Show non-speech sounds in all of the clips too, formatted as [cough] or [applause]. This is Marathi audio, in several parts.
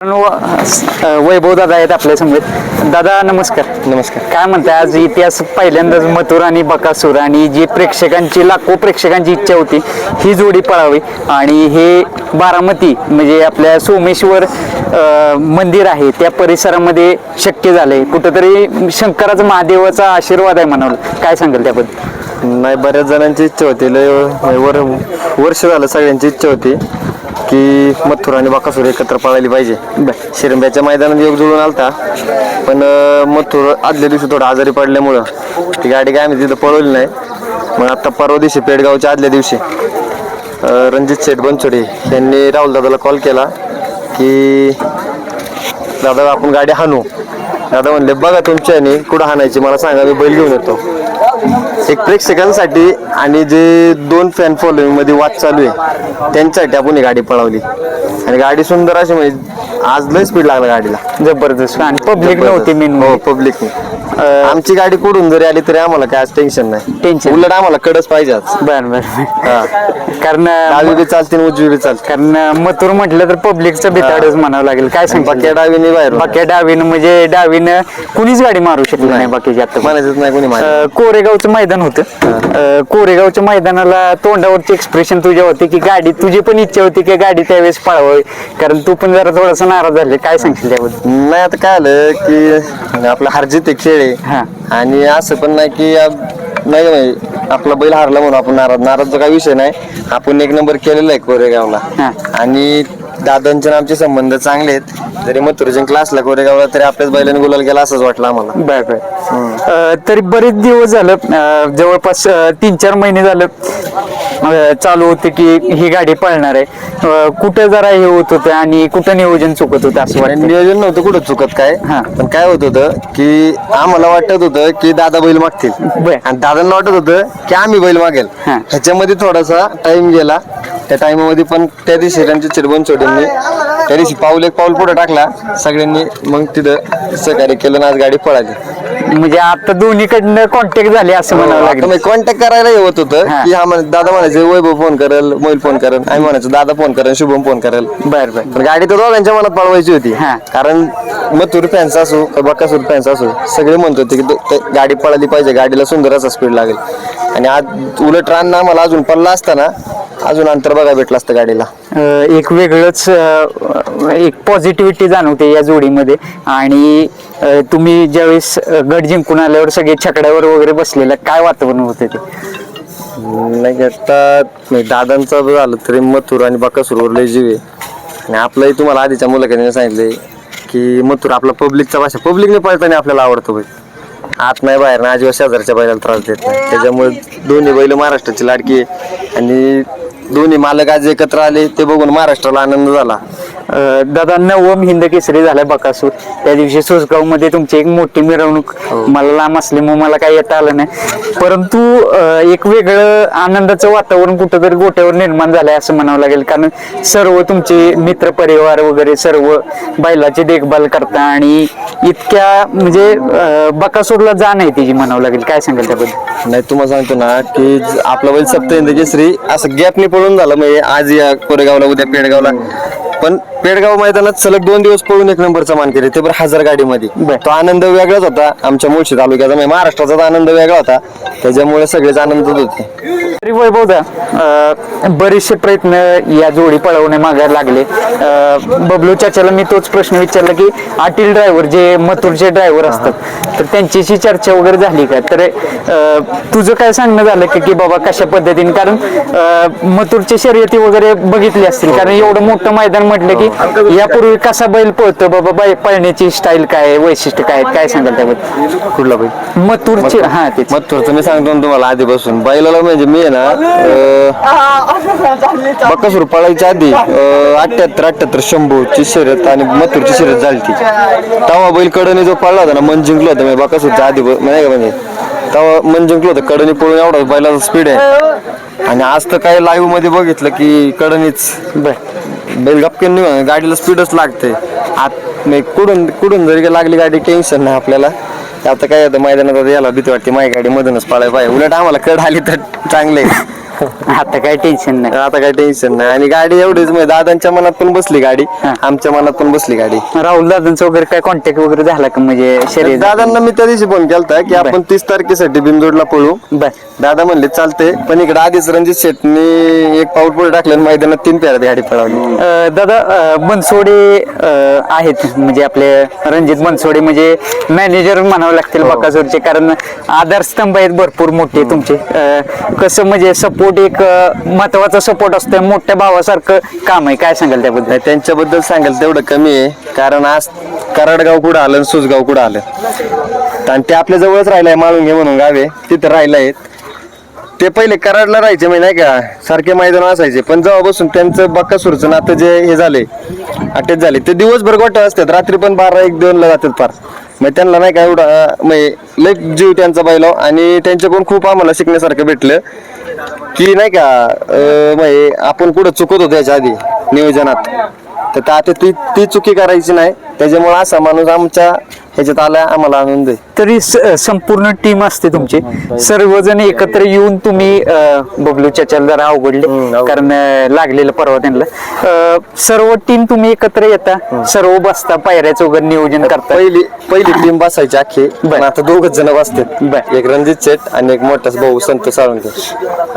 वैभव दादा आहेत आपल्यासमोर दादा नमस्कार. नमस्कार. काय म्हणताय आज इतिहास पहिल्यांदाच मथुर आणि बकासूर आणि जी प्रेक्षकांची लाखो प्रेक्षकांची इच्छा होती ही जोडी पळावी. आणि हे बारामती म्हणजे आपल्या सोमेश्वर मंदिर आहे त्या परिसरामध्ये शक्य झालंय. कुठंतरी शंकराचा महादेवाचा आशीर्वाद आहे म्हणावं काय सांगाल त्याबद्दल? नाही बऱ्याच जणांची इच्छा होती. लय वर वर्ष झालं सगळ्यांची इच्छा होती की मथुर आणि बाकासूर एकत्र पळायला पाहिजे. शिरंब्याच्या मैदानात योग जुळून आलता. पण मथुर आदल्या दिवशी थोडं आजारी पडल्यामुळं ती गाडी काय आम्ही तिथं पळवली नाही. मग आता परवा दिवशी पेडगावच्या आदल्या दिवशी रणजित शेठ बनचोडे यांनी राहुल दादाला कॉल केला की दादा आपण गाडी हाणू. दादा म्हणले बघा तुमच्या कुठं हाणायची मला सांगा मी बैल घेऊन येतो. एक प्रेक्षकांसाठी आणि जे दोन फॅन फॉलोईंगमध्ये वाद चालू आहे त्यांच्यासाठी आपण ही गाडी पळवली. आणि गाडी सुंदर अशी म्हणजे आज लय स्पीड लागला गाडीला. जबरदस्त. आणि पब्लिक नव्हती मेन हो पब्लिक आमची गाडी कुठून जरी आली तरी आम्हाला काय टेन्शन नाही. Tension. उलट आम्हाला कडच पाहिजे आज. बर बर. हा. कारण डावी बी चालते आणि उजवी बी चालते कारण मथुर म्हटलं तर पब्लिकचं बिताडच म्हणावं लागेल. काय बाकी सांगता डावीने बाहेर. बाकी डावीनं म्हणजे डावीनं कुणीच गाडी मारू शकली नाही बाकीची आता. म्हणायचंच नाही कोणी माहिती अं, कोरेगावचं मैदान होतं. अं, कोरेगावच्या मैदानाला तोंडावरची एक्सप्रेशन तुझ्या होती की गाडी तुझी पण इच्छा होती की गाडी त्यावेळेस पळावी. कारण तू पण जरा थोडासा नाराज झाले. काय सांगशील त्याबद्दल? नाही आता काय आलं की आपला हरजित एक खेळ हा. आहे आणि असं पण नाही की आप- नाही म्हणजे आपला बैल हारला म्हणून आपण नाराज नाराजचा काही विषय नाही आपण एक नंबर केलेला आहे कोरेगावला हा. आणि दादांचे आणि आमचे संबंध चांगले आहेत जरी मथुरजन क्लासला कोरेगावला तरी आपल्याच बैलाने गुलाल गेला असंच वाटलं आम्हाला. बर बर अं, तरी बरेच दिवस झालं अं, जवळपास तीन चार महिने झालं अं, चालू होते की ही गाडी पळणार आहे. अं, कुठं जरा हे होत होतं आणि कुठं नियोजन चुकत होतं असं आणि वाटतं? नियोजन नव्हतं कुठं चुकत काय हा. पण काय होत होतं की आम्हाला वाटत होतं की दादा बैल मागतील. बर. आणि दादांना वाटत होतं की आम्ही बैल मागेल. हा. ह्याच्यामध्ये थोडासा टाइम गेला. त्या टायमामध्ये पण त्या दिवशी त्यांच्या चिरबन छोट्यांनी त्या दिवशी पाऊल एक पाऊल पुढे टाकला सगळ्यांनी मग तिथं सहकार्य केलं आणि आज गाडी पळाली. म्हणजे आता दोन्हीकडनं कॉन्टॅक्ट झाले असं म्हणावं लागेल. कॉन्टॅक्ट करायला हे होत हा. की हा म्हण- दादा म्हणायचे वैभव फोन करेल मोहिल फोन करेल आम्ही म्हणायचो दादा फोन करेल शुभम फोन करेल. बर बर. पण गाडी तर दोघांच्या मनात पळवायची होती. हा. कारण मथुर फॅन्स असो का बकासूर फॅन्स असो सगळे म्हणत होते की तो- ते गाडी पळाली पाहिजे गाडीला सुंदर असा स्पीड लागेल. आणि आज उलट रान आम्हाला अजून पडला असताना अजून अंतर बघा भेटलं असतं गाडीला. अं, एक वेगळंच अं, एक पॉझिटिव्हिटी जाणवते या जोडीमध्ये. आणि अं, तुम्ही ज्यावेळेस अं, गड जिंकून आल्यावर सगळे छकड्यावर वगैरे बसलेलं काय वातावरण होते ते? नाही आता नाही दादांचं जर झालं तरी मथुर आणि बकासूरवर लय जीव आहे. आणि आपलंही तुम्हाला आधीच्या मुलाखतीने सांगितले की मथुर आपला पब्लिकचा भाषा पब्लिकने पळताना आपल्याला आवडतो बैल आत नाही बाहेर ना आजीवा शेजारच्या बैलाला त्रास देत नाही. त्याच्यामुळे दोन्ही बैल महाराष्ट्राची लाडकी आहे. आणि दोन्ही मालक आज एकत्र आले ते बघून महाराष्ट्राला आनंद झाला. अं, दादा नवम हिंद केसरी झालाय बकासूर. त्या दिवशी सोसगावमध्ये तुमची एक मोठी मिरवणूक मला लांब असल्यामुळे मला काही येता आलं नाही. परंतु एक वेगळं आनंदाचं वातावरण कुठंतरी गोट्यावर निर्माण झालंय असं म्हणावं लागेल. कारण सर्व तुमचे मित्र परिवार वगैरे सर्व बैलाची देखभाल करता आणि इतक्या म्हणजे बकासूरला जाण आहे तिची म्हणावं लागेल. काय सांगाल त्याबद्दल? नाही तुम्हाला सांगतो ना की आपला बैल सप्तहिंद केसरी असं गॅपने पळून झालं. म्हणजे आज या कोरेगावला उद्या पेडगावला. पण पेडगाव मैदानात सलग दोन दिवस पळून एक नंबरचा मान केले ते बरं हजार गाडीमध्ये. तो आनंद वेगळाच होता. आमच्या मुळशी तालुक्याचा म्हणजे महाराष्ट्राचा आनंद वेगळा होता. त्याच्यामुळे सगळेच आनंदित होते. तरी वैभवदा बरेचसे प्रयत्न या जोडी पळवण्या मागायला लागले. बबलू चाचाला मी तोच प्रश्न विचारला की आटील ड्रायव्हर जे मथुरचे ड्रायव्हर असतात तर त्यांच्याशी चर्चा वगैरे झाली का? तर तुझं काय सांगणं झालं की की बाबा कशा पद्धतीने? कारण मथुरचे शर्यती वगैरे बघितली असतील. कारण एवढं मोठं मैदान म्हटलं की यापूर्वी कसा बैल पळतो बाबा? बाई पळण्याची स्टाईल काय वैशिष्ट्य काय आहेत? काय सांगाल त्याबद्दल? कुठला बैल? मथुरचे हा तेच. मग मी सांगतो ना तुम्हाला आधीपासून. बैलाला म्हणजे मी आहे ना बक्कासूर पळायच्या आधी अठ्याहत्तर अठ्याहत्तर शंभूची शर्यत आणि मथुरची शर्यत झाली ती तेव्हा बैल कडनी जो पळला होता ना मन जिंकलं होतं. म्हणजे बक्कासूरच्या आधी ब- नाही का म्हणजे तेव्हा मन जिंकलं होतं. कडनी पळून एवढा बैलाचा स्पीड आहे. आणि आज तर काय लाईव्हमध्ये बघितलं की कडनीच. बर. बैलगपकेन नाही गाडीला स्पीडच लागते. आत नाही कुठून कुठून जरी का लागली गाडी टेन्शन नाही आपल्याला. आता काय होतं मैदानात यायला याला भीती वाटते माझी गाडी मधूनच पळायला पाहिजे. उलट आम्हाला कड आली तर चांगले [laughs] आता काय टेन्शन नाही. आता काही टेन्शन नाही. आणि गाडी एवढीच म्हणजे दादांच्या मनात पण बसली गाडी हा. आमच्या मनात पण बसली गाडी. राहुल दादांचं वगैरे काय कॉन्टॅक्ट वगैरे झाला का म्हणजे शरीर? दादांना मी त्या दिवशी फोन केलता की आपण तीस तारखेसाठी बिनजोडला पळू. बर. दादा म्हणले चालते पण इकडे आधीच रणजित शेटनी एक पाऊल पुढे टाकलं आणि मैदानात तीन पेऱ्यात गाडी पळवली. अं, दादा अं, बनसोडे अं, आहेत म्हणजे आपले रणजित बनसोडे म्हणजे मॅनेजर म्हणावं लागतील बकासूरचे. कारण आधारस्तंभ आहेत भरपूर मोठे तुमचे. अं, कसं म्हणजे सपोर्ट एक महत्त्वाचा सपोर्ट असतो मोठ्या भावासारखं काम आहे. काय सांगाल त्याबद्दल? नाही, त्यांच्याबद्दल सांगाल तेवढं कमी आहे. कारण आज कराडगाव कुठं आलं आणि सुसगाव कुठं आलं? आणि ते आपल्या जवळच राहिलंय माळुंगे म्हणून गावे. तिथं राहिलं ते पहिले कराडला राहायचे म्हणजे नाही का? सारखे मैदान असायचे. पण जेव्हापासून त्यांचं बक्कासूरचं नातं जे हे झाले अटॅच झाले. ते दिवसभर गोठा असतात रात्री पण बारा एक दोनला जातात फार मग त्यांना नाही का एवढा म्हणजे लय जीव त्यांचा बैलाव. आणि त्यांच्याकडून खूप आम्हाला शिकण्यासारखं भेटलं. की नाही का अं, म्हणजे आपण कुठं चुकत होतो याच्या आधी नियोजनात. तर आता ती ती चुकी करायची नाही. त्याच्यामुळे असा माणूस आमच्या ह्याच्यात आला आम्हाला आनंद आहे तरी संपूर्ण टीम असते तुमची. सर्वजण एकत्र येऊन तुम्ही बबलू चचाला जरा अवघडले. कारण लागलेलं परवा त्यांना. सर्व टीम तुम्ही एकत्र येता. सर्व बसता पायऱ्याचं वगैरे नियोजन करता. पहिली पहिली टीम बसायची अख्खी. पण आता दोघच जण बसतात. एक रणजित शेठ आणि एक मोठाच भाऊ संत साळुंके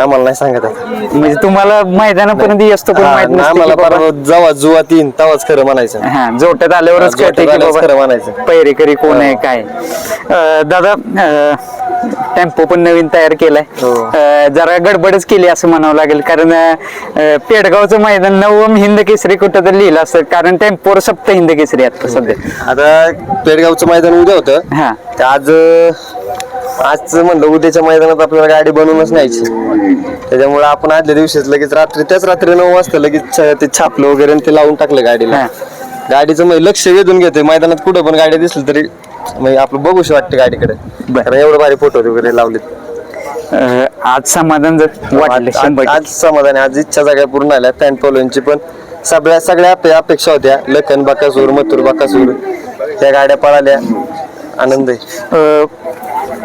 आम्हाला नाही सांगत. म्हणजे तुम्हाला मैदानापर्यंत असतो पण हा, माहीत आम्हाला जेव्हा जुवा तीन तेव्हाच खरं म्हणायचं. हा जोट्यात आल्यावरच खरं म्हणायचं. पैरेकरी कोण आहे काय? दादा टेम्पो पण नवीन तयार केलाय. हो. जरा गडबडच केली असं म्हणावं लागेल कारण पेडगावचं मैदान नवम हिंद केसरी कुठं तर लिहिलं असतं कारण टेम्पोवर सप्त हिंद केसरी आता सध्या. आता पेडगावचं मैदान उद्या होतं. हा. आज आज म्हणलं उद्याच्या मैदानात आपल्याला गाडी बनवूनच न्यायची. त्याच्यामुळे आपण आदल्या दिवशीच लगेच रात्री त्याच रात्री नऊ वाजता लगेच ते छापलं वगैरे ते लावून टाकलं गाडीला. गाडीचं म्हणजे लक्ष वेधून घेते मैदानात कुठं पण गाडी दिसली तरी म्हणजे आपलं बघूशी वाटते गाडीकडे? बर. एवढं भारी फोटो वगैरे लावलेत. अं, आज समाधान जर वाटलं आज- शंभर आज समाधान आहे. आज इच्छा सगळ्या पूर्ण झाल्या फॅन फॉलोईंगची पण. सगळ्या सगळ्या आपल्या अपेक्षा होत्या. लखन बाकासूर मथुर बाकासूर. त्या गाड्या पळाल्या. आनंद आहे. अं,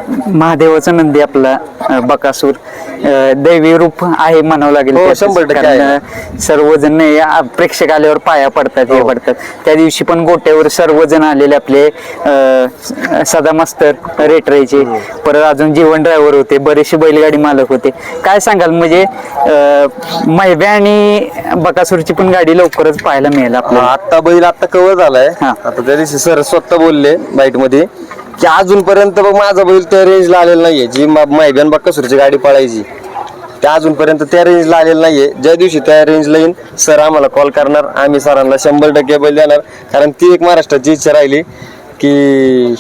महादेवाचा नंदी आपला अं, बकासूर अं, दैवी रूप आहे म्हणावं लागेल हो, त्याचंच. शंभर टक्के कारण, आहे. अं, सर्वजण या प्रेक्षक आल्यावर पाया पडतात हे हो. पडतात त्या दिवशी पण गोट्यावर सर्वजण आलेले आपले अं, सदा मास्तर रेटरायचे परत अजून जीवन ड्रायव्हर होते बरेचसे बैलगाडी मालक होते काय सांगाल म्हणजे अं, मैब्या आणि बकासूरची पण गाडी लवकरच पाहायला मिळेल आपल्याला आता बैल आता कव्हर झालाय हा. आता त्या दिवशी सर स्वतः बोलले बाईटमध्ये की अजूनपर्यंत बघ माझा बैल त्या रेंजला आलेला नाहीये. जी मायब्यान बाक्कासूरची गाडी पळायची. त्या अजूनपर्यंत त्या रेंजला आलेलं नाहीये. ज्या दिवशी त्या रेंजला येईन सर आम्हाला कॉल करणार. आम्ही सरांना शंभर टक्के बैल देणार. कारण ती एक महाराष्ट्राची इच्छा राहिली की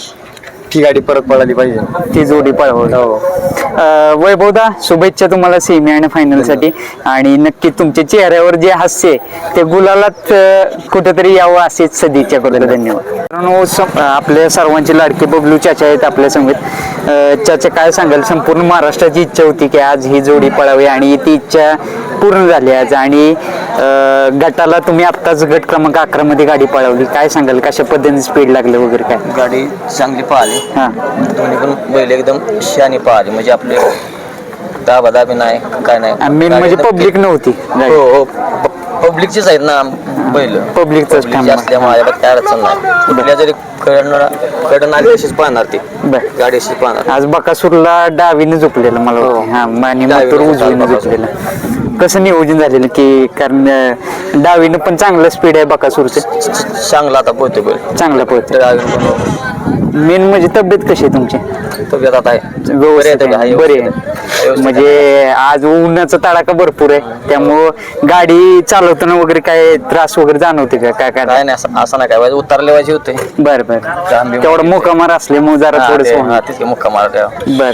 ती गाडी परत पळाली पाहिजे. ती जोडी पळवली हो. अं, वैभवदा शुभेच्छा तुम्हाला सेमी आणि फायनलसाठी. आणि नक्की तुमच्या चेहऱ्यावर जे हास्य आहे, ते गुलालात अं, कुठेतरी यावं असेच सदिच्छा करतो. धन्यवाद. मित्रांनो, सम- आपल्या सर्वांचे लाडके बबलू चाचा आहेत आपल्यासमोर अं, चाचा काय सांगाल? संपूर्ण महाराष्ट्राची इच्छा होती की आज ही जोडी पळावी आणि ती इच्छा पूर्ण झाली आज. आणि गटाला तुम्ही आत्ताच गट क्रमांक अकरा मध्ये गाडी पळवली. काय सांगाल? कशा पद्धतीने स्पीड लागलं वगैरे काय? गाडी चांगली पाहिली हा. दोन्ही पण बैल एकदम शानी पाहिली म्हणजे आपले दाबा दाबी नाही काय नाही. मेन म्हणजे पब्लिक नव्हती हो हो. पब्लिकचीच आहेत ना बैल. पब्लिकची काम. असल्यामुळे माझ्याकडे काय अडचण नाही. कुठल्या जरी कडन कडन आली अशीच पाहणार ती. बर. गाडी अशीच पाहणार. आज बकासूरला डावीने झोपलेलं मला वाटतं. हा आणि डावीने उजवीने. झोपलेलं कसं नियोजन झालेलं की कारण अं, डावीनं पण चांगलं स्पीड आहे बकासूरचं चांगला आता पोहते बैल चांगलं पळतं मेन म्हणजे तब्येत कशी आहे तुमची? तब्येत आता आहे. बरी आहे व्यवस्थित तब्येत, आहे. आहे, बरी आहे. व्यवस्थित म्हणजे आज उन्हाचा तडाखा भरपूर आहे. त्यामुळं गाडी चालवताना वगैरे काय त्रास वगैरे जाणवते का? काय काय काय नाही असं असं नाही काय. उतारले पाहिजे होते. बर बर. जांभीमध्ये. तेवढं मोकामार असल्यामुळे जरा हा, थोडस ते- हा, तेच की मुक्का मारा बर.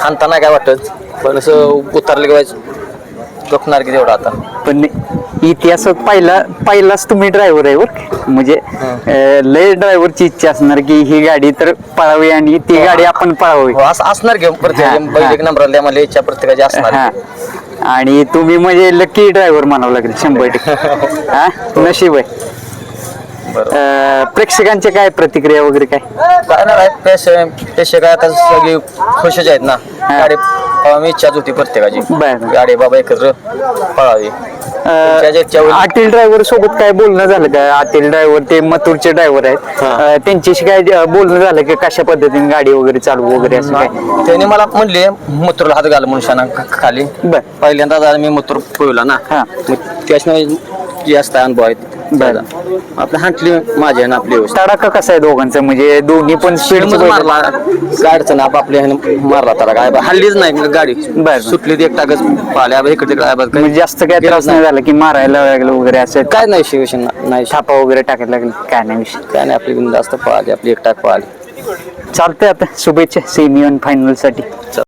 हाणता नाही काय वाटत? पण असं उतरले दुखणार की तेवढं आता. पण इतिहासात पहिला पहिलाच तुम्ही ड्रायव्हर आहे बरं का? म्हणजे अं, लय ड्रायव्हरची इच्छा असणार की ही गाडी तर पळावी आणि ती गाडी आपण पळावी. हो, असं असणार हा, प्रत्येक बैल एक नंबर मला इच्छा प्रत्येकाची असणार. हा. आणि तुम्ही म्हणजे लकी ड्रायव्हर म्हणावं लागेल शंभर टक्के. [laughs] हा? नशीब आहे. बरोबर. अं, प्रेक्षकांचे काय प्रतिक्रिया वगैरे काय? काय नाही पैसे पैसे काय आता सगळी खुशच आहेत ना. गाडी पळावी इच्छाच होती प्रत्येकाची. बरं. गाडी बाबा एकत्र पळावी. त्याच्या ड्रायव्हर सोबत काय बोलणं झालं का? आटील ड्रायव्हर ते मथुरचे ड्रायव्हर आहेत. अं, त्यांच्याशी काय अं, बोलणं झालं की कशा पद्धतीने गाडी वगैरे चालू वगैरे असं काय? त्याने मला म्हणले मूत्रला हात घाल म्हणून शाना ख- खाली. बर. पहिल्यांदा मी मूत्र पोहला ना. हा. मग त्याच्यामुळे जास्त अनुभव आहेत. बर. आपलं हांटली माझी आहे ना आपली व्यवस्था तडाखा कसा आहे दोघांचा? म्हणजे दोन्ही पण स्पीड मारला. गाडचं ना आपापल्या ह्यानं मारला त्याला. काय हल्लीच नाही गाडी बर. सुटली ती एक टाकच पाहिल्या इकडे तिकडे आहे बा, काही- म्हणजे जास्त काय त्रास नाही झाला की मारायला लागलं वगैरे असं? काय नाही शिवसेना नाही. छापा वगैरे टाकायला लागले. काय नाही विषय. काय नाही आपली जास्त पळाली आपली एक टाक पळाली चालतंय आता. शुभेच्छा सेमी फायनलसाठी.